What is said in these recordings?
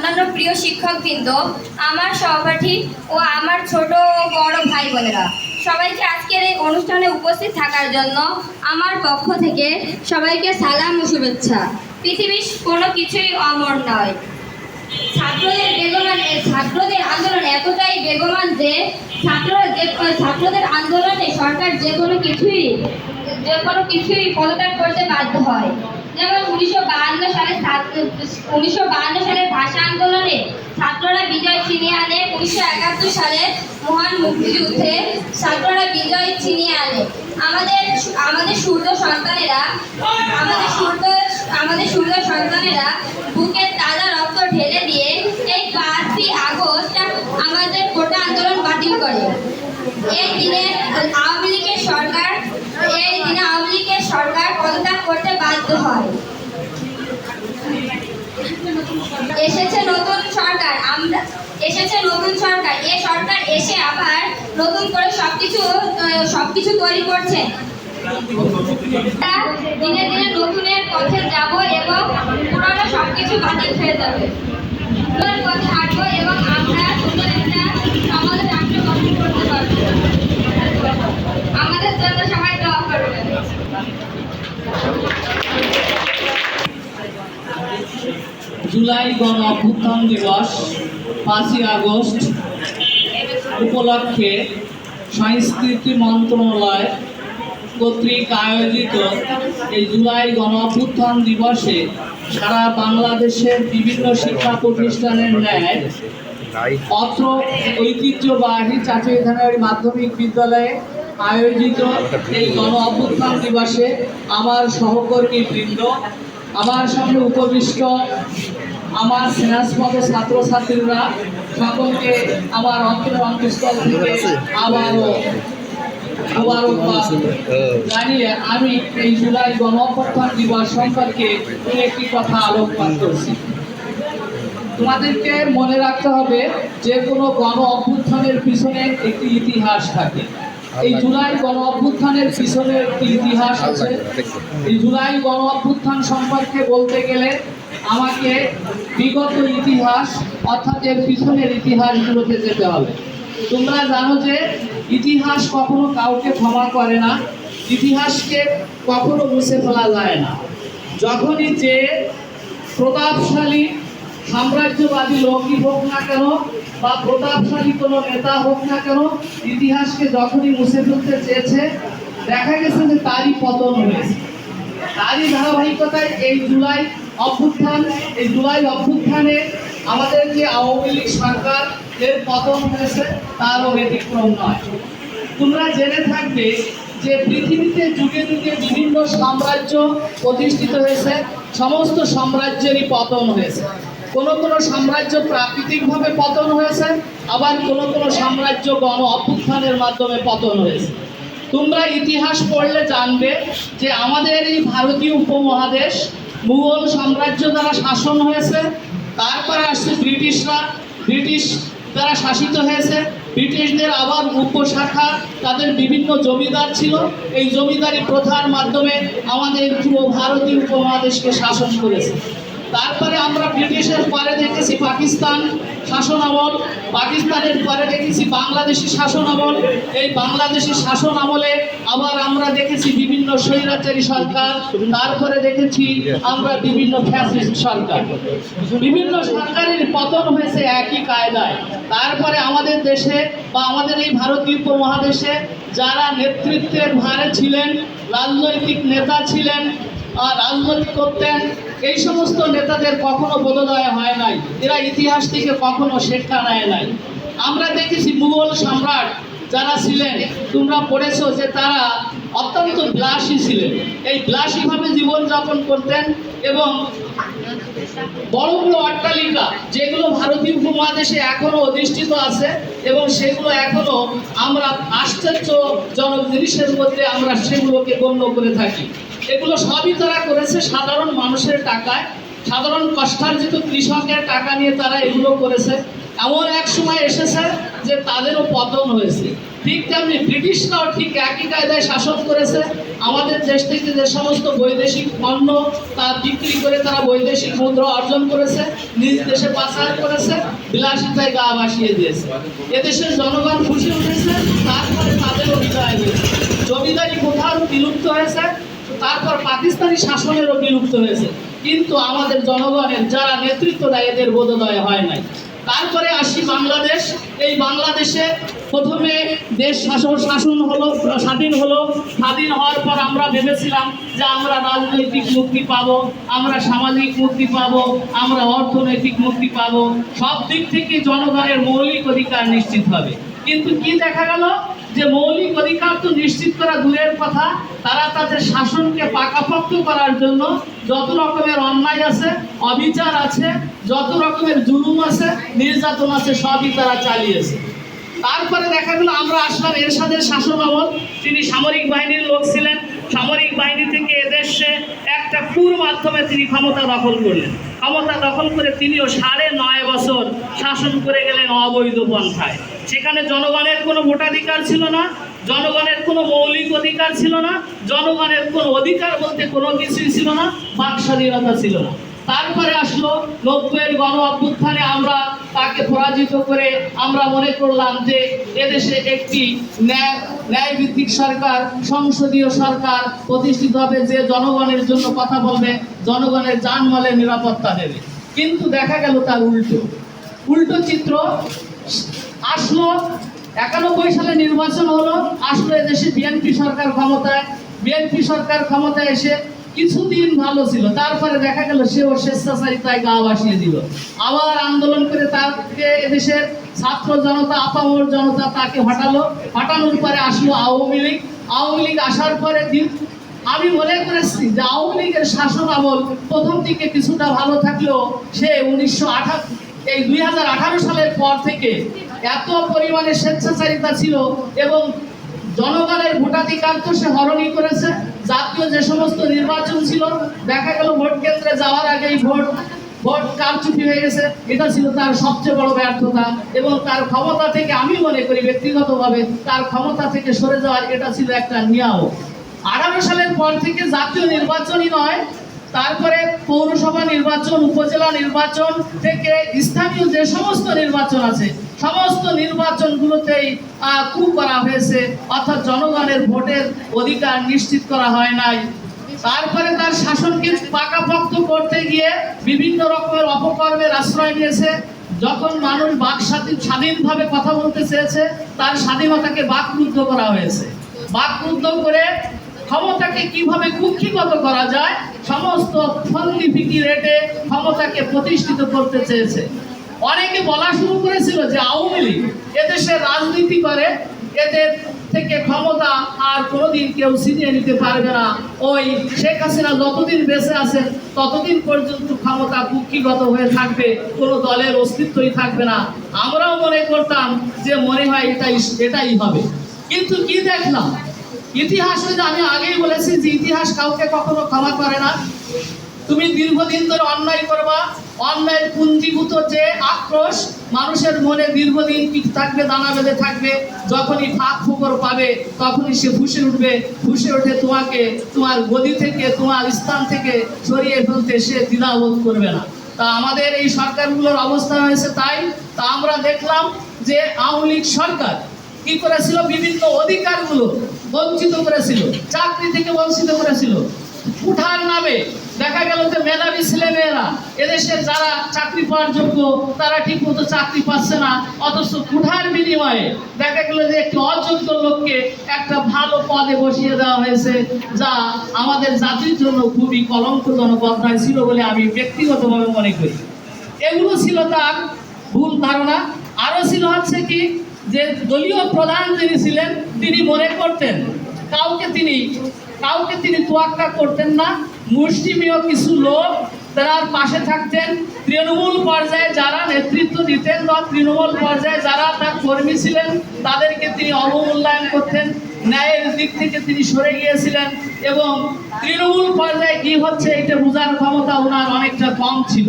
অন্যান্য প্রিয় শিক্ষক শিক্ষকবৃন্দ, আমার সহপাঠী ও আমার ছোট ও বড় ভাই বোনেরা, সবাইকে আজকের এই অনুষ্ঠানে উপস্থিত থাকার জন্য আমার পক্ষ থেকে সবাইকে সালাম ও শুভেচ্ছা। পৃথিবীর কোনো কিছুই অমর নয়। ছাত্রদের বেগমান ছাত্রদের আন্দোলন এতটাই বেগমান যে ছাত্র ছাত্রদের আন্দোলনে সরকার যে কোনো কিছুই, যে কোনো কিছুই পদত্যাগ করতে বাধ্য হয়। যেমন উনিশশো বাহান্ন সালে উনিশশো বাহান্ন সালের ভাষা আন্দোলনে ছাত্ররা বিজয় ছিনিয়ে আনে। উনিশশো একাত্তর সালে মহান মুক্তিযুদ্ধে ছাত্ররা বিজয় ছিনিয়ে আনে। আমাদের আমাদের সূর্য সন্তানেরা, আমাদের সূর্য আমাদের সূর্য সন্তানেরা বুকের তাজা রক্ত ঢেলে দিয়ে এই পাঁচই আগস্ট আমাদের কোটা আন্দোলন বাতিল করে। এই দিনে আওয়ামী লীগের সরকার এই দিনে আওয়ামী সরকার পদত্যাগ করতে বাধ্য হয়। এসেছে নতুন সরকার। আমরা এসেছে নতুন সরকার। এই সরকার এসে আবার নতুন করে সবকিছু সবকিছু তৈরি করছে। দিনে দিনে নতুনের পথে যাব এবং পুরনো সবকিছু বাতিল হয়ে যাবে। পথে হাঁটবো এবং আমরা সুন্দর একটা সমাজ করতে পারব। আমাদের জন্য সবাই দোয়া করবেন। জুলাই গণ অভ্যুত্থান দিবস, পাঁচই আগস্ট উপলক্ষে সংস্কৃতি মন্ত্রণালয় কর্তৃক আয়োজিত এই জুলাই গণ অভ্যুত্থান দিবসে সারা বাংলাদেশের বিভিন্ন শিক্ষা প্রতিষ্ঠানের ন্যায় অত্র ঐতিহ্যবাহী চাচিধানের মাধ্যমিক বিদ্যালয়ে আয়োজিত এই গণ অভ্যুত্থান দিবসে আমার সহকর্মী বৃন্দ, আমার সামনে উপবিষ্ট, আমার স্নেহাস্পদ ছাত্রছাত্রীরা সকলকে আমার অন্তর অন্তঃস্থল থেকে আবারও জানিয়ে আমি এই জুলাই গণ অভ্যুত্থান দিবস সম্পর্কে একটি কথা আলোকপাত করছি। তোমাদেরকে মনে রাখতে হবে, যে কোনো গণ অভ্যুত্থানের পিছনে একটি ইতিহাস থাকে। এই জুলাই গণ অভ্যুত্থানের পিছনে একটি ইতিহাস আছে। এই জুলাই গণ অভ্যুত্থান সম্পর্কে বলতে গেলে আমাকে বিগত ইতিহাস অর্থাৎ এর পিছনের ইতিহাসগুলোতে যেতে হবে। তোমরা জানো যে ইতিহাস কখনো কাউকে ক্ষমা করে না, ইতিহাসকে কখনো মুছে ফেলা যায় না। যখনই যে প্রতাপশালী সাম্রাজ্যবাদী লোকই হোক না কেন বা প্রতাপশালী কোনো নেতা হোক না কেন, ইতিহাসকে যখনই মুছে ফেলতে চেয়েছে, দেখা গেছে যে তারই পতন হয়েছে। তারই ধারাবাহিকতায় এই জুলাই অভ্যুত্থান, এই জুলাই অভ্যুত্থানে আমাদের যে আওয়ামী লীগ সরকার, এর পতন হয়েছে, তারও ব্যতিক্রম নয়। তোমরা জেনে থাকবে যে পৃথিবীতে যুগে যুগে বিভিন্ন সাম্রাজ্য প্রতিষ্ঠিত হয়েছে, সমস্ত সাম্রাজ্যেরই পতন হয়েছে। কোনো কোনো সাম্রাজ্য প্রাকৃতিকভাবে পতন হয়েছে, আবার কোনো কোনো সাম্রাজ্য গণ অভ্যুত্থানের মাধ্যমে পতন হয়েছে। তোমরা ইতিহাস পড়লে জানবে যে আমাদের এই ভারতীয় উপমহাদেশ মুঘল সাম্রাজ্য দ্বারা শাসন হয়েছে, তারপরে আসছে ব্রিটিশরা। ব্রিটিশ দ্বারা শাসিত হয়েছে, ব্রিটিশদের আবার উপশাখা, তাদের বিভিন্ন জমিদার ছিল। এই জমিদারি প্রথার মাধ্যমে আমাদের পুরো ভারতীয় উপমহাদেশকে শাসন করেছে। তারপরে আমরা ব্রিটিশের পরে দেখেছি পাকিস্তান শাসন আমল পাকিস্তানের পরে দেখেছি বাংলাদেশি শাসন আমল এই বাংলাদেশি শাসন আমলে আবার আমরা দেখেছি বিভিন্ন স্বৈরাচারী সরকার, তারপরে দেখেছি আমরা বিভিন্ন ফ্যাসিস্ট সরকার। বিভিন্ন সরকারের পতন হয়েছে একই কায়দায়। তারপরে আমাদের দেশে বা আমাদের এই ভারতীয় উপমহাদেশে যারা নেতৃত্বের ভারে ছিলেন, রাজনৈতিক নেতা ছিলেন, আর রাজনীতি করতেন এই সমস্ত নেতাদের কখনো বোধোদয় হয় নাই। এরা ইতিহাস থেকে কখনো শিক্ষা নেয় নাই। আমরা দেখেছি মুঘল সম্রাট যারা ছিলেন, তোমরা পড়েছো যে তারা অত্যন্ত গ্লাসী ছিলেন। এই গ্লাসীভাবে জীবনযাপন করতেন এবং বড় বড় অট্টালিকা, যেগুলো ভারতীয় উপমহাদেশে এখনও অধিষ্ঠিত আছে এবং সেগুলো এখনও আমরা আশ্চর্যজনক জিনিসের মধ্যে আমরা সেগুলোকে গণ্য করে থাকি। এগুলো সবই তারা করেছে সাধারণ মানুষের টাকায়। সাধারণ কষ্টার্জিত কৃষকের টাকা নিয়ে তারা এগুলো করেছে। এমন এক সময় এসেছে যে তাদেরও পতন হয়েছে। ঠিক তেমনি ব্রিটিশরাও ঠিক একই কায়দায় শাসন করেছে। আমাদের দেশ থেকে যে সমস্ত বৈদেশিক পণ্য তা বিক্রি করে তারা বৈদেশিক মুদ্রা অর্জন করেছে, নিজ দেশে পাচার করেছে, বিলাসিতায় গা ভাসিয়ে দিয়েছে। এদেশের জনগণ খুশি উঠেছে তারপরে তাদেরও বিদায় হয়েছে। জমিদারি কোথাও বিলুপ্ত হয়েছে তারপর পাকিস্তানি শাসনেরও বিলুপ্ত হয়েছে। কিন্তু আমাদের জনগণের যারা নেতৃত্ব দেয়, এদের বোধোদয় হয় নাই। তারপরে আসি বাংলাদেশ। এই বাংলাদেশে প্রথমে দেশ শাসন শাসন হলো, স্বাধীন হলো। স্বাধীন হওয়ার পর আমরা ভেবেছিলাম যে আমরা রাজনৈতিক মুক্তি পাব, আমরা সামাজিক মুক্তি পাব, আমরা অর্থনৈতিক মুক্তি পাব। সব দিক থেকে জনগণের মৌলিক অধিকার নিশ্চিত হবে। কিন্তু কি দেখা গেল? যে মৌলিক অধিকার তো নিশ্চিত করা দূরের কথা, তারা তাদের শাসনকে পাকাপোক্ত করার জন্য যত রকমের অন্যায় আছে, অবিচার আছে, যত রকমের জুলুম আছে, নির্যাতন আছে, সবই তারা চালিয়েছে। তারপরে দেখা গেল, আমরা আসলাম এরশাদের শাসন আমল। তিনি সামরিক বাহিনীর লোক ছিলেন। সামরিক বাহিনী থেকে এদেশে একটা কুর মাধ্যমে তিনি ক্ষমতা দখল করলেন। ক্ষমতা দখল করে তিনিও সাড়ে নয় বছর শাসন করে গেলেন অবৈধ পন্থায়। সেখানে জনগণের কোনো ভোটাধিকার ছিল না, জনগণের কোনো মৌলিক অধিকার ছিল না, জনগণের কোনো অধিকার বলতে কোনো কিছুই ছিল না বাক স্বাধীনতা ছিল না। তারপরে আসলো নব্বইয়ের গণ অভ্যুত্থানে আমরা তাকে পরাজিত করে আমরা মনে করলাম যে এদেশে একটি ন্যায় ন্যায়ভিত্তিক সরকার, সংসদীয় সরকার প্রতিষ্ঠিত হবে, যে জনগণের জন্য কথা বলবে, জনগণের জানমালের নিরাপত্তা দেবে। কিন্তু দেখা গেল তার উল্টো। উল্টো চিত্র আসলো, একানব্বই সালে নির্বাচন হলো, আসলো এদেশে বিএনপি সরকার ক্ষমতায়। বিএনপি সরকার ক্ষমতায় এসে কিছুদিন ভালো ছিল, তারপরে দেখা গেল সে সেও স্বেচ্ছাচারিতায় গা ভাসিয়ে দিল। আবার আন্দোলন করে তাকে এদেশের ছাত্র জনতা, আপামর জনতা তাকে হটালো। হটানোর পরে আসলো আওয়ামী লীগ। আওয়ামী লীগ আসার পরে আমি মনে করেছি যে আওয়ামী লীগের শাসন আমল প্রথম দিকে কিছুটা ভালো থাকলেও সে উনিশশো এই দুই হাজার আঠারো সালের পর থেকে এত পরিমাণে স্বেচ্ছাচারিতা ছিল এবং জনগণের ভোটাধিকার তো সে হরণই করেছে। জাতীয় যে সমস্ত নির্বাচন ছিল দেখা গেল ভোট কেন্দ্রে যাওয়ার আগেই ভোট ভোট কারচুপি হয়ে গেছে। এটা ছিল তার সবচেয়ে বড় ব্যর্থতা এবং তার ক্ষমতা থেকে আমি মনে করি ব্যক্তিগতভাবে তার ক্ষমতা থেকে সরে যাওয়ার এটা ছিল একটা নিয়াও আঠারো সালের পর থেকে জাতীয় নির্বাচনই নয় তারপরে পৌরসভা নির্বাচন উপজেলা নির্বাচন থেকে স্থানীয় যে সমস্ত নির্বাচন আছে সমস্ত নির্বাচনগুলোতেই আহ, কু করা হয়েছে, অর্থাৎ জনগণের ভোটের অধিকার নিশ্চিত করা হয় নাই। তারপরে তার শাসনকে করতে গিয়ে বিভিন্ন রকমের অপকর্মের আশ্রয় নিয়েছে। যখন মানুষ বাক স্বাধীন- স্বাধীনভাবে কথা বলতে চেয়েছে, তার স্বাধীনতাকে বাকরুদ্ধ করা হয়েছে। বাকরুদ্ধ করে ক্ষমতাকে কীভাবে কুক্ষিগত করা যায়, সমস্ত রেটে ক্ষমতাকে প্রতিষ্ঠিত করতে চেয়েছে। অনেকে বলা শুরু করেছিল যে আওয়ামী লীগ এদেশে রাজনীতি করে, এদের থেকে ক্ষমতা আর কোনোদিন কেউ ছিনিয়ে নিতে পারবে না। ওই শেখ হাসিনা যতদিন বেঁচে আছেন, ততদিন পর্যন্ত ক্ষমতা কুক্ষিগত হয়ে থাকবে, কোনো দলের অস্তিত্বই থাকবে না। আমরাও মনে করতাম যে মনে হয় এটাই এটাই হবে। কিন্তু কি দেখলাম? ইতিহাস আমি আগেই বলেছি যে ইতিহাস কাউকে কখনো ক্ষমা করে না। তুমি দীর্ঘদিন ধরে অন্যায় করবা অন্যায়ের পুঞ্জীভূত যে আক্রোশ মানুষের মনে দীর্ঘদিন থাকবে, দানা বেঁধে থাকবে। যখনই ফাঁক ফুকর পাবে, তখনই সে ফুসে উঠবে। ফুসে উঠে তোমাকে তোমার গদি থেকে, তোমার স্থান থেকে সরিয়ে ফেলতে সে দ্বিধাবোধ করবে না। তা আমাদের এই সরকারগুলোর অবস্থা হয়েছে তাই, তা আমরা দেখলাম যে আওয়ামী লীগ সরকার কি করেছিল? বিভিন্ন অধিকারগুলো বঞ্চিত করেছিল, চাকরি থেকে বঞ্চিত করেছিল। উঠার নামে দেখা গেল যে মেধাবী ছেলে মেয়েরা এদেশের যারা চাকরি পাওয়ার যোগ্য, তারা ঠিক মতো চাকরি পাচ্ছে না, অথচ কুঠার বিনিময়ে দেখা গেল যে একটি অযোগ্য লোককে একটা ভালো পদে বসিয়ে দেওয়া হয়েছে, যা আমাদের জাতির জন্য খুবই কলঙ্কজনক অধ্যায় ছিল বলে আমি ব্যক্তিগতভাবে মনে করি। এগুলো ছিল তার ভুল ধারণা। আরও ছিল হচ্ছে কি, যে দলীয় প্রধান যিনি ছিলেন, তিনি মনে করতেন, কাউকে তিনি কাউকে তিনি তোয়াক্কা করতেন না মুষ্টিমেয় কিছু লোক তারা পাশে থাকতেন। তৃণমূল পর্যায়ে যারা নেতৃত্ব দিতেন বা তৃণমূল পর্যায়ে যারা তার কর্মী ছিলেন, তাদেরকে তিনি অবমূল্যায়ন করতেন। ন্যায়ের দিক থেকে তিনি সরে গিয়েছিলেন এবং তৃণমূল পর্যায়ে কি হচ্ছে এটা বোঝার ক্ষমতা ওনার অনেকটা কম ছিল।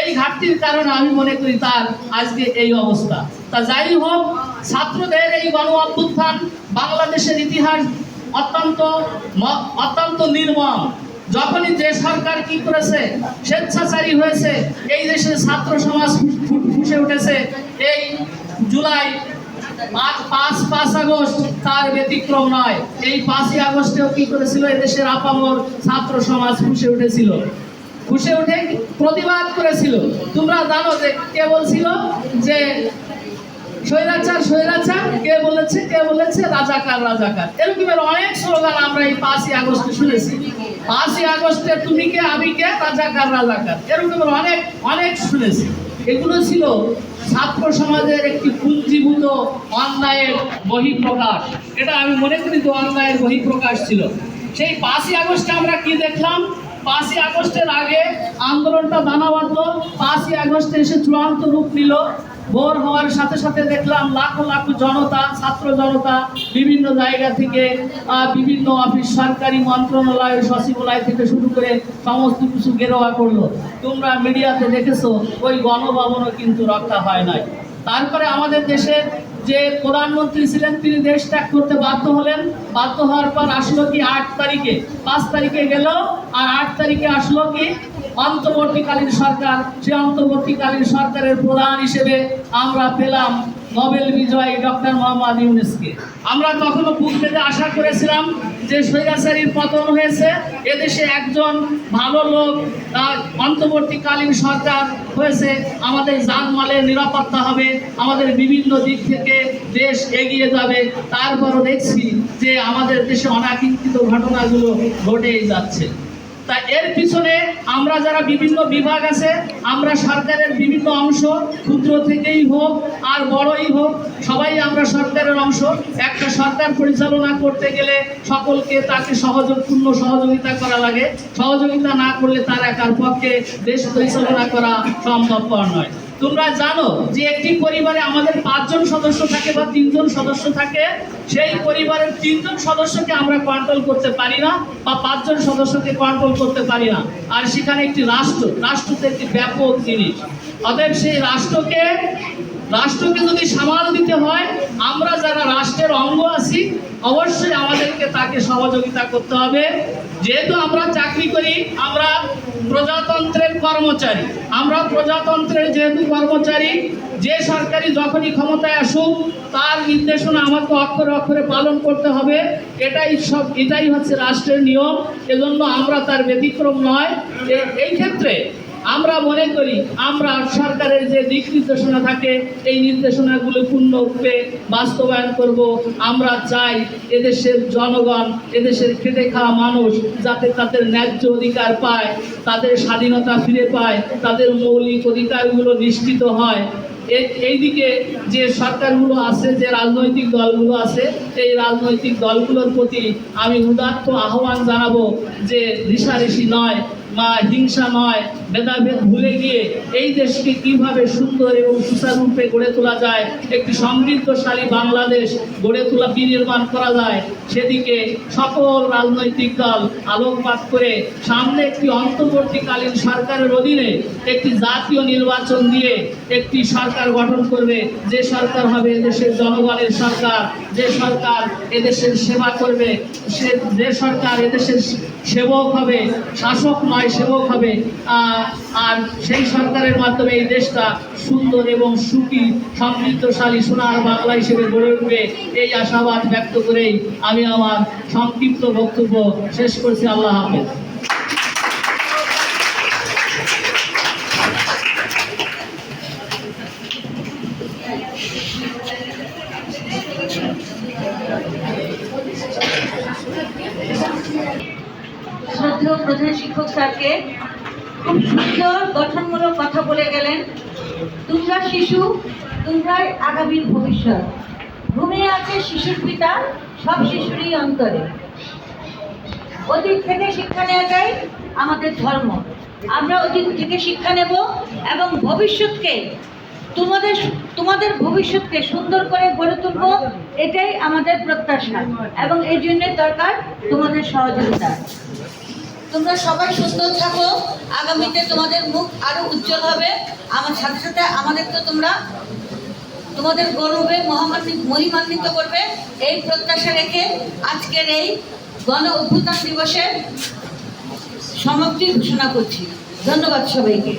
এই ঘাটতির কারণে আমি মনে করি তার আজকে এই অবস্থা। তা যাই হোক, ছাত্রদের এই গণ অভ্যুত্থান বাংলাদেশের ইতিহাস অত্যন্ত অত্যন্ত নির্মম। যখনই যে সরকার কি করেছে, স্বেচ্ছাচারী হয়েছে, এই দেশের ছাত্র সমাজ ফুসে উঠেছে, এই জুলাই পাঁচ পাঁচ আগস্ট তার ব্যতিক্রম নয়। এই পাঁচই আগস্টেও কি করেছিল? এদেশের আপামর ছাত্র সমাজ ফুসে উঠেছিল। ফুসে উঠে প্রতিবাদ করেছিল। তোমরা জানো যে কে বলছিল যে স্বৈরাচার স্বৈরাচার, কে বলেছে কে বলেছে? রাজাকার রাজাকার। এরকমের অনেক স্লোগান আমরা এই পাঁচই আগস্টে শুনেছি। পাঁচই আগস্টে তুমি কে, আমি কে? রাজাকার রাজাকার। এরকমের অনেক অনেক শুনেছি। এগুলো ছিল ছাত্র সমাজের একটি পুঞ্জীভূত অন্যায়ের বহিঃপ্রকাশ। এটা আমি মনে করি যে অন্যায়ের বহিঃপ্রকাশ ছিল। সেই পাঁচই আগস্টে আমরা কি দেখলাম? পাঁচই আগস্টের আগে আন্দোলনটা দানা বাঁধলো পাঁচই আগস্টে এসে চূড়ান্ত রূপ নিল ভোর হওয়ার সাথে সাথে দেখলাম লাখো লাখো জনতা, ছাত্র জনতা বিভিন্ন জায়গা থেকে বিভিন্ন অফিস, সরকারি মন্ত্রণালয়, সচিবালয় থেকে শুরু করে সমস্ত কিছু গেরোয়া করল। তোমরা মিডিয়াতে দেখেছ, ওই গণভবনও কিন্তু রক্ষা হয় নাই। তারপরে আমাদের দেশের যে প্রধানমন্ত্রী ছিলেন, তিনি দেশ ত্যাগ করতে বাধ্য হলেন। বাধ্য হওয়ার পর আসলো কি আট তারিখে? পাঁচ তারিখে গেল, আর আট তারিখে আসলো কি অন্তর্বর্তীকালীন সরকার সেই অন্তর্বর্তীকালীন সরকারের প্রধান হিসেবে আমরা পেলাম নোবেল বিজয়ী ডক্টর মোহাম্মদ ইউনুসকে। আমরা তখনও বুক পেতে আশা করেছিলাম যে স্বৈরাচারীর পতন হয়েছে, এদেশে একজন ভালো লোক অন্তর্বর্তীকালীন সরকার হয়েছে, আমাদের জানমালের নিরাপত্তা হবে, আমাদের বিভিন্ন দিক থেকে দেশ এগিয়ে যাবে। তারপরও দেখছি যে আমাদের দেশে অনাকাঙ্ক্ষিত ঘটনাগুলো ঘটেই যাচ্ছে। তা এর পিছনে আমরা যারা বিভিন্ন বিভাগ আছে, আমরা সরকারের বিভিন্ন অংশ, ক্ষুদ্র থেকেই হোক আর বড়ই হোক, সবাই আমরা সরকারের অংশ। একটা সরকার পরিচালনা করতে গেলে সকলকে তাকে সহযোগপূর্ণ সহযোগিতা করা লাগে। সহযোগিতা না করলে তার একার পক্ষে দেশ পরিচালনা করা সম্ভবপর নয়। তোমরা জানো যে একটি পরিবারে আমাদের পাঁচজন সদস্য থাকে বা তিনজন সদস্য থাকে, সেই পরিবারের তিনজন সদস্যকে আমরা কন্ট্রোল করতে পারি না বা পাঁচজন সদস্যকে কন্ট্রোল করতে পারি না। আর সেখানে একটি রাষ্ট্র রাষ্ট্র তো একটি ব্যাপক জিনিস। অতএব সেই রাষ্ট্রকে রাষ্ট্রকে যদি সামাল দিতে হয়, আমরা যারা রাষ্ট্রের অঙ্গ আছি, অবশ্যই আমাদেরকে তাকে সহযোগিতা করতে হবে। যেহেতু আমরা চাকরি করি, আমরা প্রজাতন্ত্রের কর্মচারী। আমরা প্রজাতন্ত্রের যেহেতু কর্মচারী, যে সরকারি যখনই ক্ষমতায় আসুক, তার নির্দেশনা আমাকে অক্ষরে অক্ষরে পালন করতে হবে। এটাই সব, এটাই হচ্ছে রাষ্ট্রের নিয়ম। এজন্য আমরা তার ব্যতিক্রম নয়। এই ক্ষেত্রে আমরা মনে করি, আমরা সরকারের যে দিক নির্দেশনা থাকে, এই নির্দেশনাগুলো পূর্ণরূপে বাস্তবায়ন করব। আমরা চাই এদেশের জনগণ, এদেশের খেটে খাওয়া মানুষ যাতে তাদের ন্যায্য অধিকার পায়, তাদের স্বাধীনতা ফিরে পায়, তাদের মৌলিক অধিকারগুলো নিশ্চিত হয়। এইদিকে যে সরকারগুলো আছে, যে রাজনৈতিক দলগুলো আছে, এই রাজনৈতিক দলগুলোর প্রতি আমি উদাত্ত আহ্বান জানাব যে ঋষাঋষি নয় বা হিংসা নয় ভেদাভেদ ভুলে গিয়ে এই দেশকে কীভাবে সুন্দর এবং সুচারুরূপে গড়ে তোলা যায়, একটি সমৃদ্ধশালী বাংলাদেশ গড়ে তোলা, বিনির্মাণ করা যায়, সেদিকে সকল রাজনৈতিক দল আলোকপাত করে সামনে একটি অন্তর্বর্তীকালীন সরকারের অধীনে একটি জাতীয় নির্বাচন দিয়ে একটি সরকার গঠন করবে। যে সরকার হবে এদেশের জনগণের সরকার, যে সরকার এদেশের সেবা করবে, সে যে সরকার এদেশের সেবক হবে, শাসক নয়, সেবক হবে। আর সেই সরকারের মাধ্যমে এই দেশটা সুন্দর এবং সুখী, সমৃদ্ধশালী, সোনার বাংলা হিসেবে গড়ে উঠবে এই আশাবাদ ব্যক্ত করেই আমি আমার সংক্ষিপ্ত বক্তব্য শেষ করছি। আল্লাহ হাফেজ। স্যারকে খুব সুন্দর গঠনমূলক কথা বলে গেলেন। তোমরা শিশু, তোমরাই আগামীর ভবিষ্যৎ। ঘুমিয়ে আছে শিশুর পিতা, সব শিশুরই অন্তরে। অতীত থেকে শিক্ষা নেওয়াটাই আমাদের ধর্ম। আমরা অতীত থেকে শিক্ষা নেব এবং ভবিষ্যৎকে, তোমাদের তোমাদের ভবিষ্যৎকে সুন্দর করে গড়ে তুলবো, এটাই আমাদের প্রত্যাশা। এবং এই জন্য দরকার তোমাদের সহযোগিতা। তোমরা সবাই সুস্থ থাকো। আগামীতে তোমাদের মুখ আরও উজ্জ্বল হবে। আমার সাথে সাথে আমাদের তো তোমরা তোমাদের গৌরবে মহামান্বিত মহিমান্বিত করবে। এই প্রত্যাশা রেখে আজকের এই গণ অভ্যুত্থান দিবসের সমাপ্তি ঘোষণা করছি। ধন্যবাদ সবাইকে।